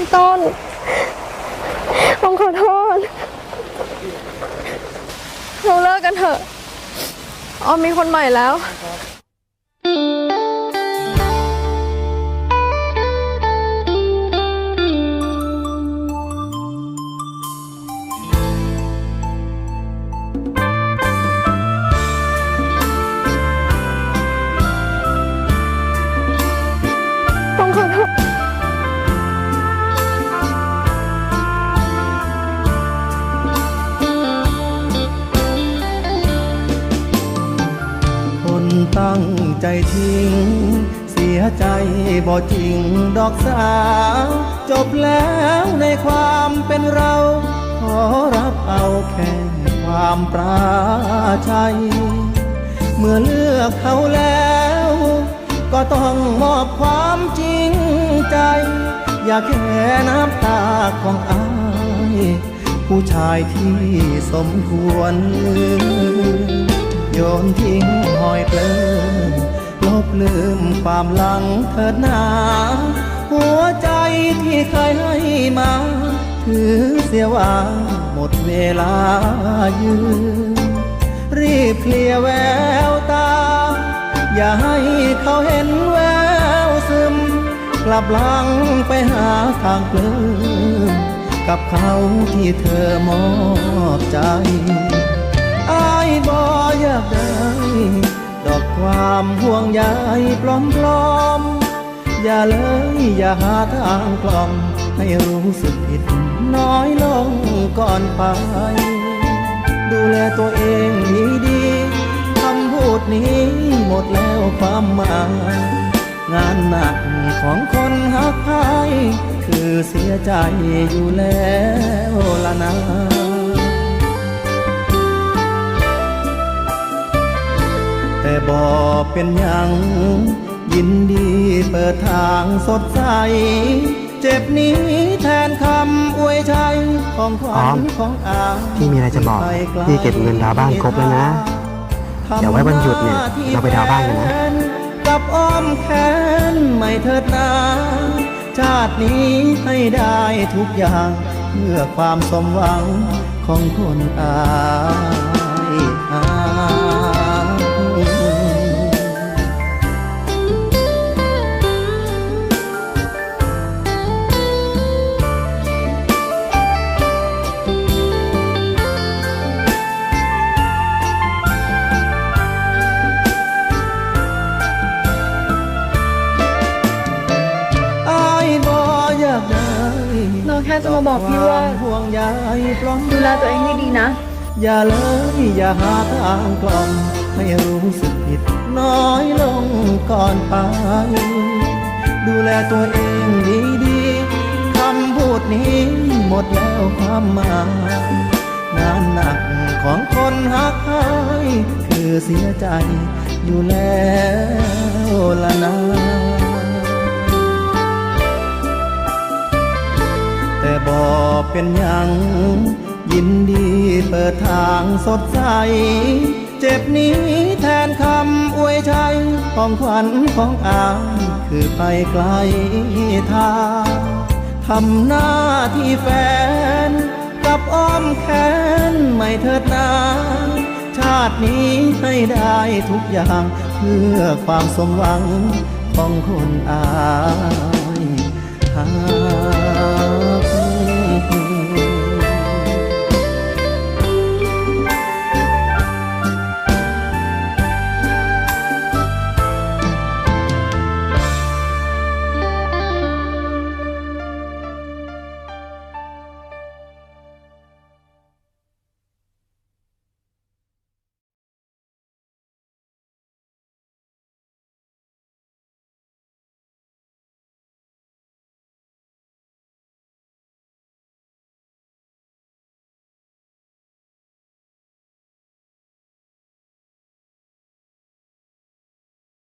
พี่ต้นออมขอโทษ เราเลิกกันเถอะออมมีคนใหม่แล้ว ตั้งใจทิ้ง เสียใจบ่จริงดอกสาว จบแล้วในความเป็นเรา ขอรับเอาแค่ความปราชัย เมื่อเลือกเขาแล้ว ก็ต้องมอบความจริงใจ อย่าแค่น้ำตาของอายผู้ชายที่สมควร โยนทิ้งหอยเปลิมลบลืมความหลังเถิดหนาหัวใจที่เคยให้มา ถือเสียว่าหมดเวลายืนรีบเคลียแววตา อย่าให้เขาเห็นแววซึม กลับหลังไปหาทางเปลืมกับเขาที่เธอมอบใจ ความห่วงใยปลอมปลอมๆอย่าเลยอย่าหาทางกล่อมให้รู้สึกผิดน้อยลงก่อนไป ดูแลตัวเองดีๆคำพูดนี้หมดแล้วความหมายงานหนักของคนหักใครคือเสียใจอยู่แล้ว เป็นหยัง ยินดีเปิดทางสดใส เจ็บนี้แทนคำอวยชัยของขวัออญมของอาพี่มีอะไรจะบอก พี่เก็บเงินดาวน์บ้านครบแล้วนะ เดี๋ยวไว้วันหยุดเนี่ย เราไปดาวน์บ้านกันนะ กับอ้อมแขนไม่เถิดนาชาตินี้ให้ได้ทุกอย่าง เพื่อความสมหวังของคนอาย แค่จะมาบอกพี่ว่าห่วงใยปลอมดูแลตัวเองให้ดีนะ อย่าเลยอย่าหาทางกล่อมให้รู้สึกผิดน้อยลงก่อนไป ดูแลตัวเองดีๆคำพูดนี้หมดแล้วความหมายงานหนักของคนหักใครคือเสียใจอยู่แล้วละนะ เป็นยัง ยินดีเปิดทางสดใส เจ็บนี้แทนคำอวยชัยของขวัญของอายคือไปไกลทางทำหน้าที่แฟน กับอ้อมแขนไม่เถิดนาชาตินี้ให้ได้ทุกอย่าง เพื่อความสมหวังของคนอายหา